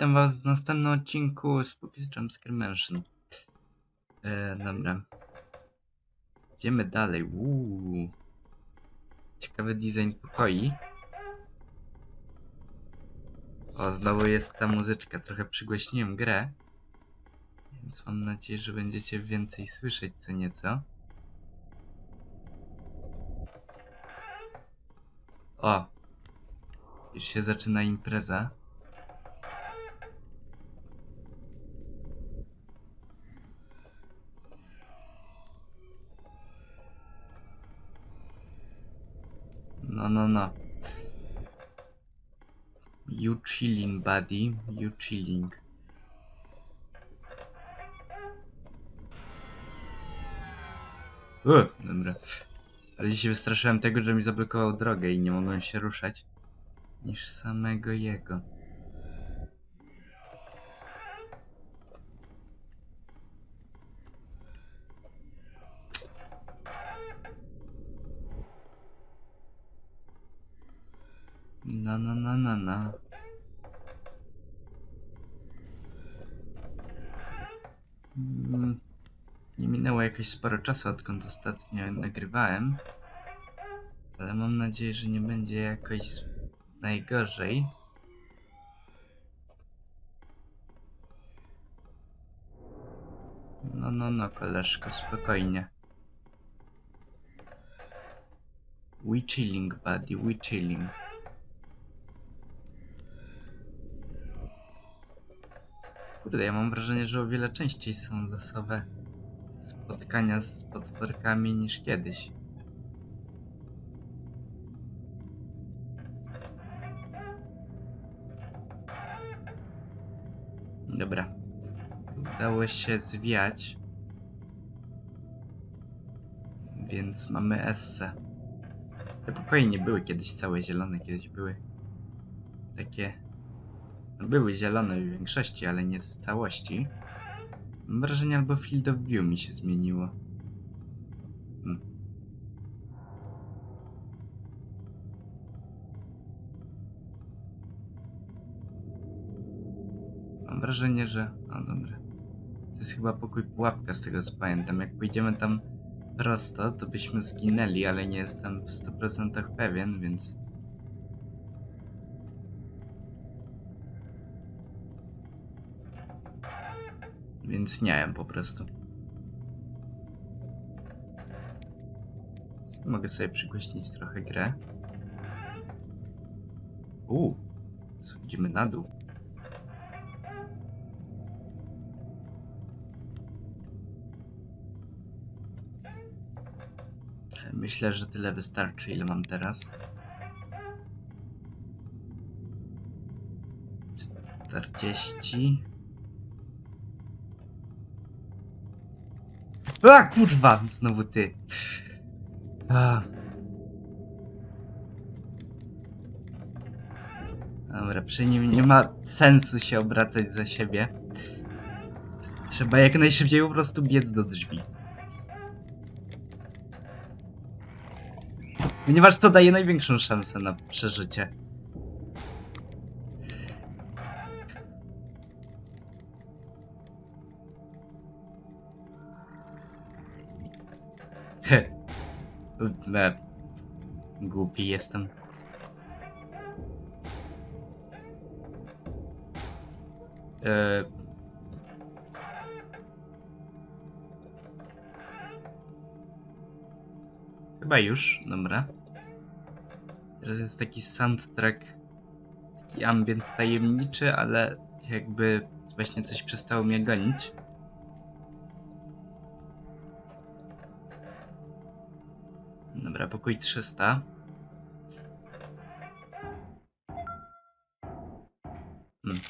witam was w następnym odcinku Spooky z Jumpscare Mansion. E, dobra. Idziemy dalej. Uuu. Ciekawy design pokoi. O, znowu jest ta muzyczka. Trochę przygłośniłem grę. Więc mam nadzieję, że będziecie więcej słyszeć co nieco. O! Już się zaczyna impreza. No, no, no. You chilling, buddy. You chilling. Uh, dobra. Ale się wystraszyłem tego, że mi zablokował drogę i nie mogłem się ruszać. Niż samego jego. Mm, Nie minęło jakoś sporo czasu, odkąd ostatnio nagrywałem. Ale mam nadzieję, że nie będzie jakoś najgorzej. No, no, no, koleżko, spokojnie. We chilling, buddy, we chilling. Kurde, ja mam wrażenie, że o wiele częściej są losowe spotkania z potworkami niż kiedyś. Dobra. Udało się zwiać. Więc mamy esse. Te pokoje nie były kiedyś całe zielone, kiedyś były takie były zielone w większości, ale nie w całości. Mam wrażenie, albo field of view mi się zmieniło. Hmm. Mam wrażenie, że... O, dobra. To jest chyba pokój pułapka, z tego co pamiętam. Jak pójdziemy tam prosto, to byśmy zginęli, ale nie jestem w 100% pewien, więc... Więc nie wiem po prostu. Mogę sobie przygłośnić trochę grę. Uuu, schodzimy na dół. Myślę, że tyle wystarczy, ile mam teraz. 40. A kurwa, znowu ty. A. Dobra, przy nim nie ma sensu się obracać za siebie. Trzeba jak najszybciej po prostu biec do drzwi. Ponieważ to daje największą szansę na przeżycie. E, Głupi jestem. E... Chyba już, dobra. Teraz jest taki soundtrack, taki ambient tajemniczy, ale jakby właśnie coś przestało mnie gonić. Pokój 300. Hmm.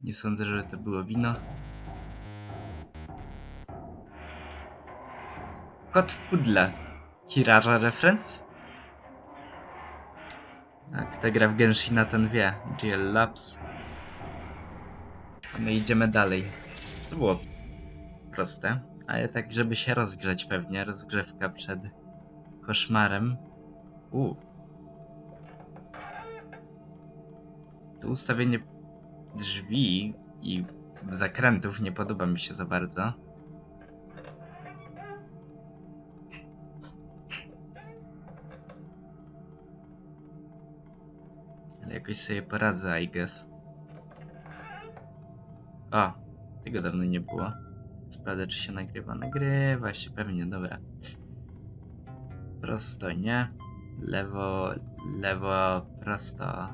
Nie sądzę, że to było wino. Kot w pudle. Kirara reference? A kto gra w Genshina ten wie. GL Labs. A my idziemy dalej. To było proste. Ale tak, żeby się rozgrzać pewnie. Rozgrzewka przed koszmarem. U. To ustawienie drzwi i zakrętów nie podoba mi się za bardzo. Ale jakoś sobie poradzę, I guess. O, tego dawno nie było. Sprawdzę, czy się nagrywa. Nagrywa się, pewnie, dobra. Prosto, nie? Lewo, lewo, prosto.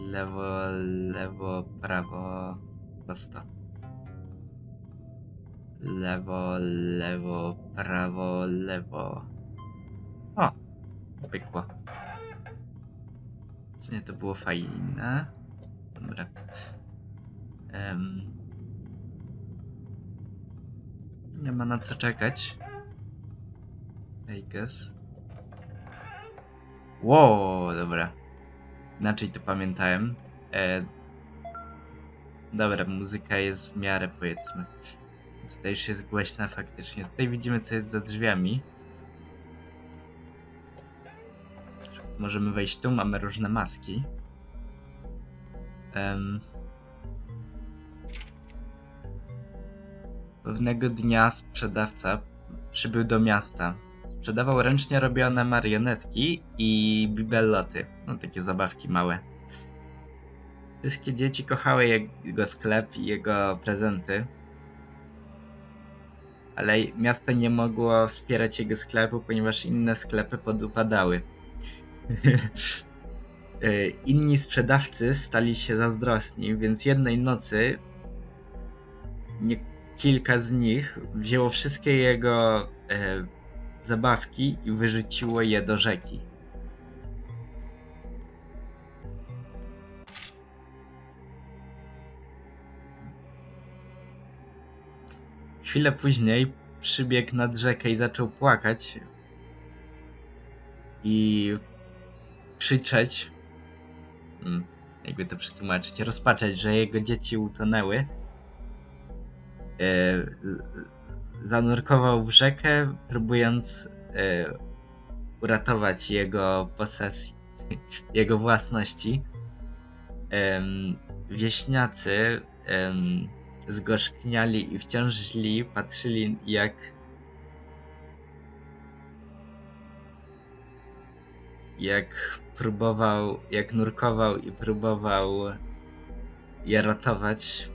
Lewo, lewo, prawo, prosto. Lewo, lewo, prawo, lewo. O! Pykło. Co nie, to było fajne. Dobra. Em, nie ma na co czekać. I guess. Wow, dobra. Inaczej to pamiętałem. E, dobra, muzyka jest w miarę, powiedzmy. Tutaj już jest głośna faktycznie. Tutaj widzimy, co jest za drzwiami. Możemy wejść tu, mamy różne maski. Em, Pewnego dnia sprzedawca przybył do miasta. Sprzedawał ręcznie robione marionetki i bibelloty. No takie zabawki małe. Wszystkie dzieci kochały jego sklep i jego prezenty. Ale miasto nie mogło wspierać jego sklepu, ponieważ inne sklepy podupadały. Y, Inni sprzedawcy stali się zazdrosni, więc jednej nocy nie, kilka z nich wzięło wszystkie jego e, zabawki i wyrzuciło je do rzeki. Chwilę później przybiegł nad rzekę i zaczął płakać i krzyczeć, mm, jakby to przetłumaczyć, rozpaczać, że jego dzieci utonęły. E, zanurkował w rzekę, próbując e, uratować jego posesji, jego własności. Wieśniacy zgorzkniali i wciąż źli patrzyli jak jak próbował, jak nurkował i próbował je ratować,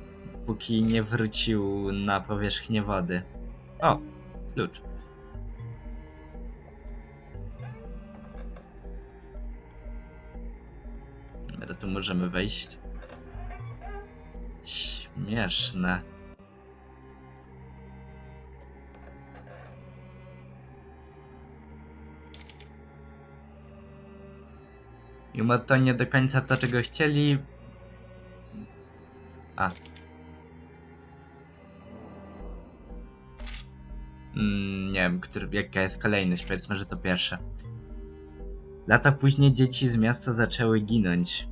póki nie wrócił na powierzchnię wody. O, klucz. Dobra, tu możemy wejść. Śmieszne. Mimo to nie do końca to, czego chcieli. A. Mm, nie wiem, który, jaka jest kolejność. Powiedzmy, że to pierwsze. Lata później dzieci z miasta zaczęły ginąć.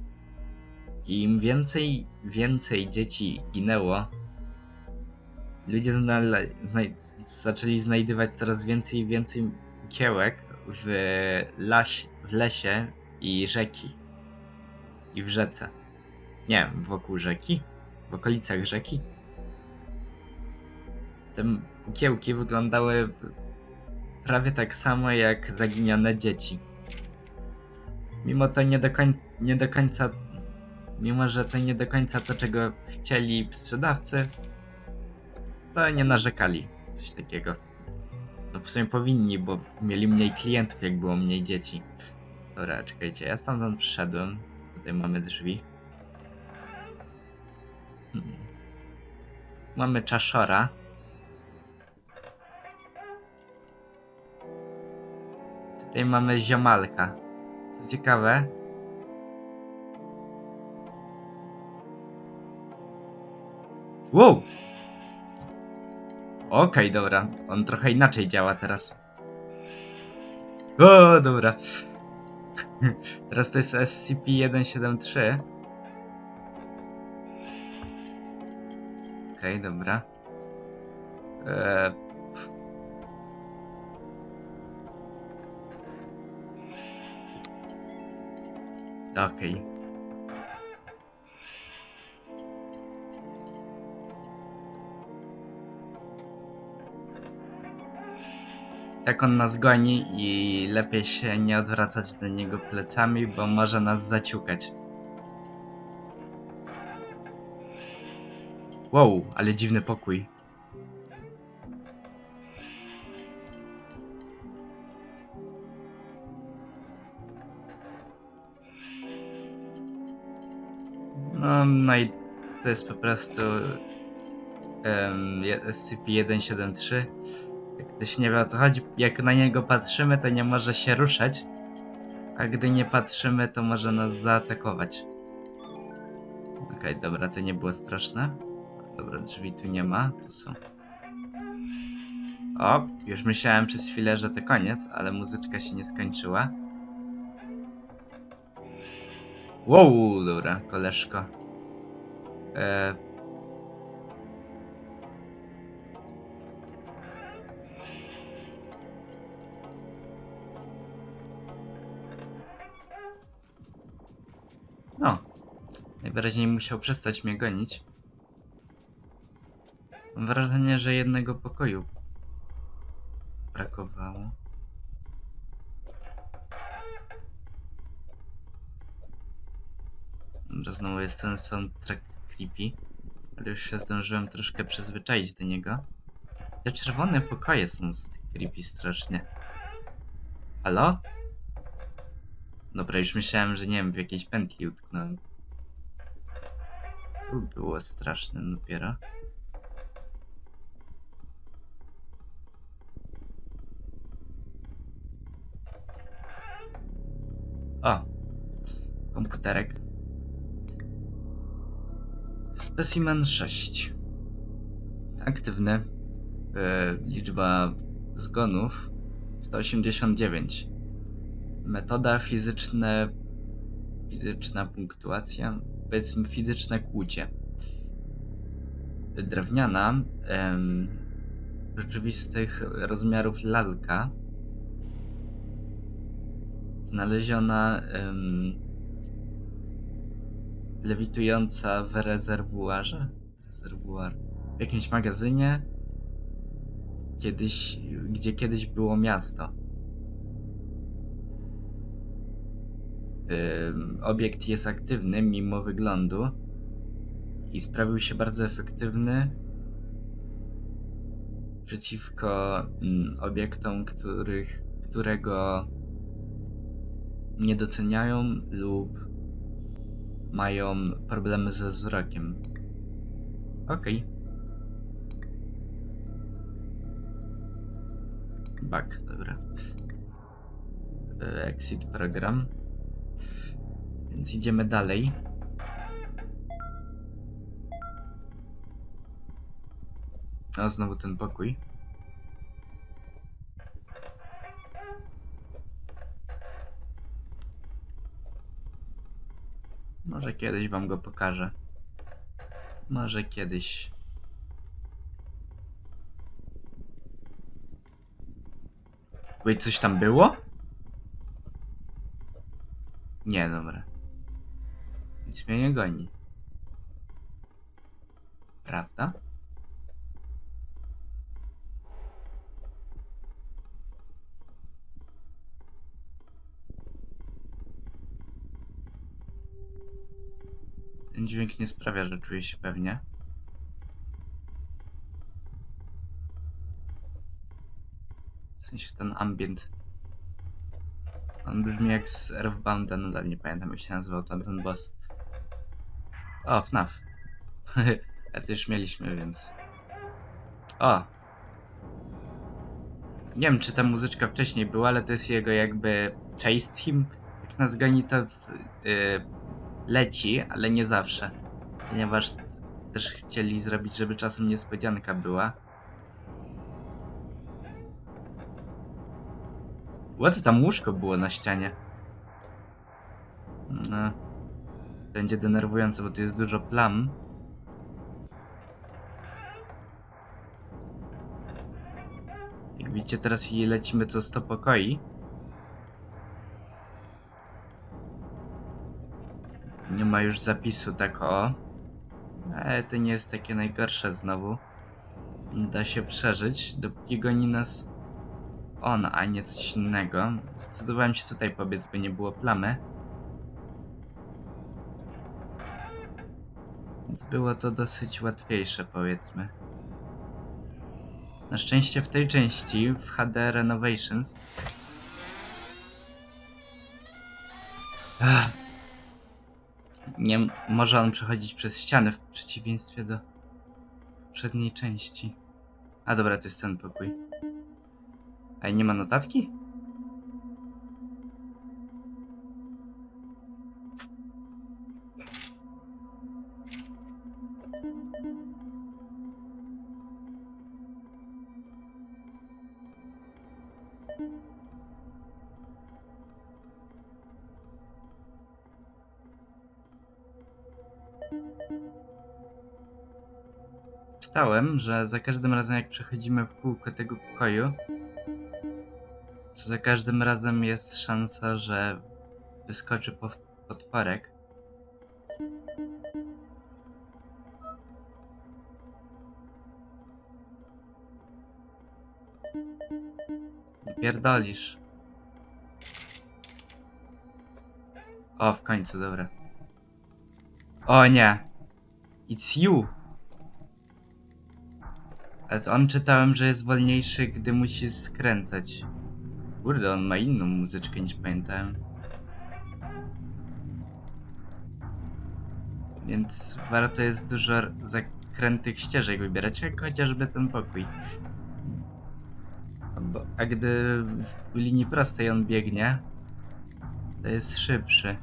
I im więcej, więcej dzieci ginęło, ludzie znaj, zaczęli znajdywać coraz więcej i więcej kiełek w, laś, w lesie i rzeki. I w rzece. Nie, wokół rzeki? W okolicach rzeki? Te kukiełki wyglądały prawie tak samo jak zaginione dzieci. Mimo to nie do, koń, nie do końca. Mimo, że to nie do końca to, czego chcieli sprzedawcy, to nie narzekali. Coś takiego. No w sumie powinni, bo mieli mniej klientów, jak było mniej dzieci. Dobra, czekajcie, ja stamtąd przyszedłem. Tutaj mamy drzwi. Hmm. Mamy czaszora. Tutaj mamy ziomalka. Co ciekawe. Wow! Okej, dobra. On trochę inaczej działa teraz. O, dobra. Teraz to jest SCP-173. Okej, dobra. Eee, takiej. Tak on nas goni i lepiej się nie odwracać do niego plecami, bo może nas zaciukać. Wow, ale dziwny pokój. No, no i to jest po prostu um, SCP-173. Jak ktoś nie wie o co chodzi, jak na niego patrzymy, to nie może się ruszać, a gdy nie patrzymy, to może nas zaatakować. Okej, dobra, to nie było straszne. Dobra, drzwi tu nie ma, tu są. O, już myślałem przez chwilę, że to koniec, ale muzyczka się nie skończyła. Wow, dobra, koleżko. E... No. Najwyraźniej musiał przestać mnie gonić. Mam wrażenie, że jednego pokoju brakowało. Znowu jest ten soundtrack creepy, ale już się zdążyłem troszkę przyzwyczaić do niego. Te czerwone pokoje są creepy strasznie. Halo? Dobra, już myślałem, że nie wiem, w jakiejś pętli utknąłem. Tu było straszne dopiero. O! Komputerek. Specimen 6. Aktywny. E, liczba zgonów 189. Metoda fizyczne. Fizyczna punktuacja. Powiedzmy fizyczne kłucie. Drewniana. Em, rzeczywistych rozmiarów lalka. Znaleziona. Em, lewitująca w rezerwuarze. Rezerwuar. W jakimś magazynie. Kiedyś, gdzie kiedyś było miasto. Obiekt jest aktywny mimo wyglądu i sprawił się bardzo efektywny przeciwko mm, obiektom, których, którego nie doceniają lub mają problemy ze wzrokiem. Okej. Back, dobra. Exit program. Więc idziemy dalej. A znowu ten pokój. Może kiedyś wam go pokażę. Może kiedyś. Wait, coś tam było? Nie, dobra. Nic mnie nie goni. Prawda? Dźwięk nie sprawia, że czuję się pewnie. W sensie ten ambient. On brzmi jak z Earthbounda, nadal nie pamiętam jak się nazywał ten, ten boss. O, FNAF. A to już mieliśmy, więc... O! Nie wiem, czy ta muzyczka wcześniej była, ale to jest jego jakby chase team. Jak nas goni, to w, yy, leci, ale nie zawsze. Ponieważ też chcieli zrobić, żeby czasem niespodzianka była. What tam łóżko było na ścianie? No. To będzie denerwujące, bo tu jest dużo plam. Jak widzicie, teraz lecimy co 100 pokoi. Ma już zapisu tak o. Ale to nie jest takie najgorsze znowu. Da się przeżyć, dopóki goni nas... on, a nie coś innego. Zdecydowałem się tutaj pobiec, by nie było plamy. Więc było to dosyć łatwiejsze, powiedzmy. Na szczęście w tej części, w HD Renovations, Ach. Nie może on przechodzić przez ściany w przeciwieństwie do poprzedniej części. A dobra, to jest ten pokój. A nie ma notatki? Czytałem, że za każdym razem jak przechodzimy w kółko tego pokoju, to za każdym razem jest szansa, że wyskoczy potworek. Pierdolisz. O, w końcu, dobra. O nie. It's you. Ale to on czytałem, że jest wolniejszy, gdy musi skręcać. Kurde, on ma inną muzyczkę niż pamiętałem. Więc warto jest dużo zakrętych ścieżek wybierać, jak chociażby ten pokój. A gdy w linii prostej on biegnie, to jest szybszy.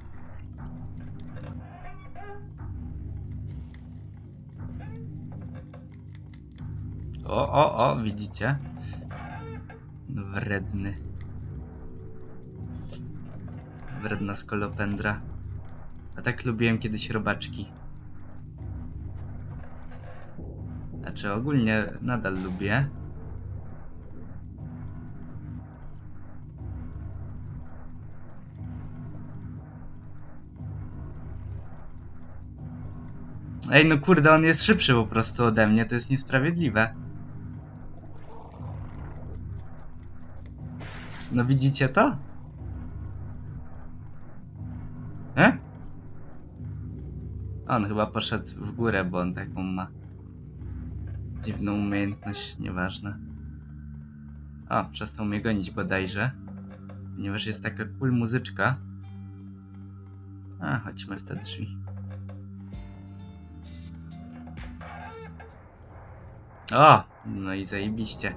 O, o, o, widzicie? Wredny. Wredna skolopendra. A tak lubiłem kiedyś robaczki. Znaczy ogólnie nadal lubię. Ej, no kurde, on jest szybszy po prostu ode mnie, to jest niesprawiedliwe. No widzicie to? E? On chyba poszedł w górę, bo on taką ma dziwną umiejętność, nieważne. O, przestał mnie gonić bodajże. Ponieważ jest taka cool muzyczka. A, chodźmy w te drzwi. O, no i zajebiście.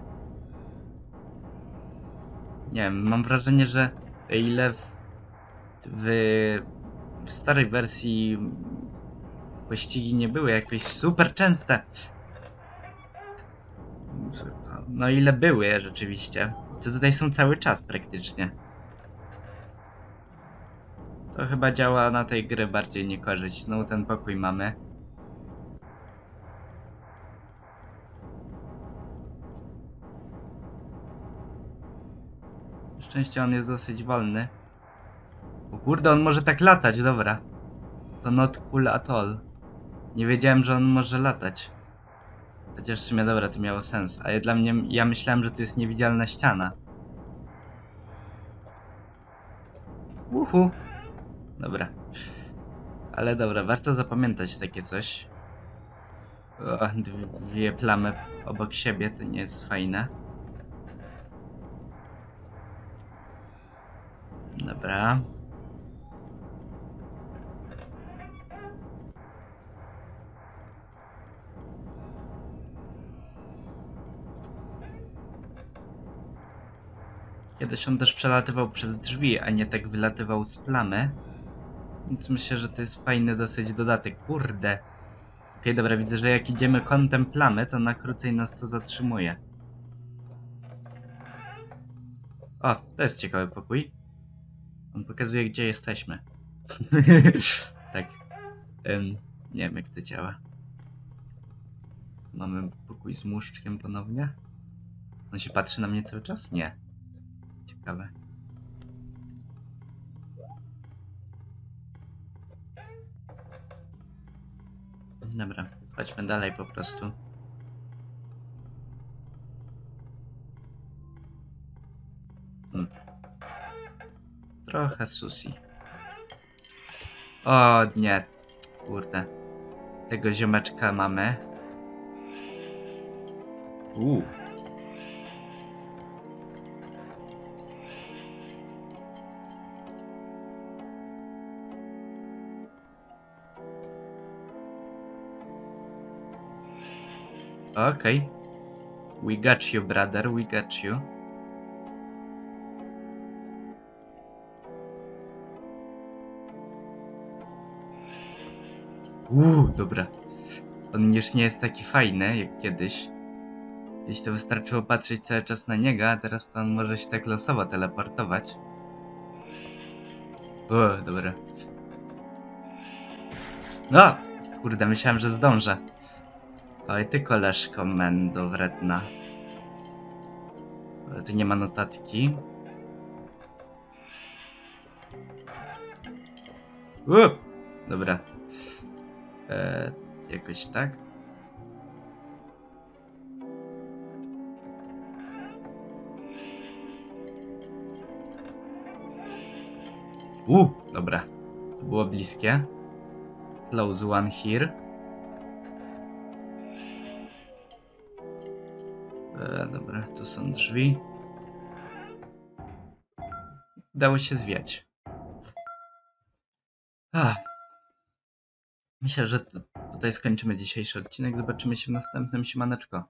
Nie wiem, mam wrażenie, że ile w, w, w starej wersji pościgi nie były jakoś super częste. No ile były rzeczywiście, to tutaj są cały czas praktycznie. To chyba działa na tej gry bardziej niekorzyść. Znowu ten pokój mamy. Szczęście on jest dosyć wolny. O kurde, on może tak latać, dobra. To not cool at all. Nie wiedziałem, że on może latać. Chociaż w sumie dobra, to miało sens. Ale dla mnie, ja myślałem, że to jest niewidzialna ściana. Uhu. Dobra. Ale dobra, warto zapamiętać takie coś. O, dwie plamy obok siebie, to nie jest fajne. Dobra. Kiedyś on też przelatywał przez drzwi, a nie tak wylatywał z plamy. Więc myślę, że to jest fajny dosyć dodatek. Kurde. Okej, dobra, widzę, że jak idziemy kątem plamy, to na krócej nas to zatrzymuje. O, to jest ciekawy pokój. On pokazuje, gdzie jesteśmy. tak. Em, nie wiem, jak to działa. Mamy pokój z muszczkiem ponownie. On się patrzy na mnie cały czas? Nie. Ciekawe. Dobra, chodźmy dalej po prostu. Trochę sushi. O nie, kurde. Tego ziomeczka mamy. Uuu. Okej. We got you, brother, we got you. Uuu, dobra. On już nie jest taki fajny jak kiedyś. Jeśli to wystarczyło patrzeć cały czas na niego, a teraz to on może się tak losowo teleportować. O, dobra. O! Kurde, myślałem, że zdążę. Oj, ty koleżko Mendo wredna. Ale tu nie ma notatki. U! Dobra. E, jakoś tak. U, dobra. To było bliskie. Close one here. E, dobra, tu są drzwi. Dało się zwiać. Ach. Myślę, że tu- tutaj skończymy dzisiejszy odcinek. Zobaczymy się w następnym. Siemaneczko.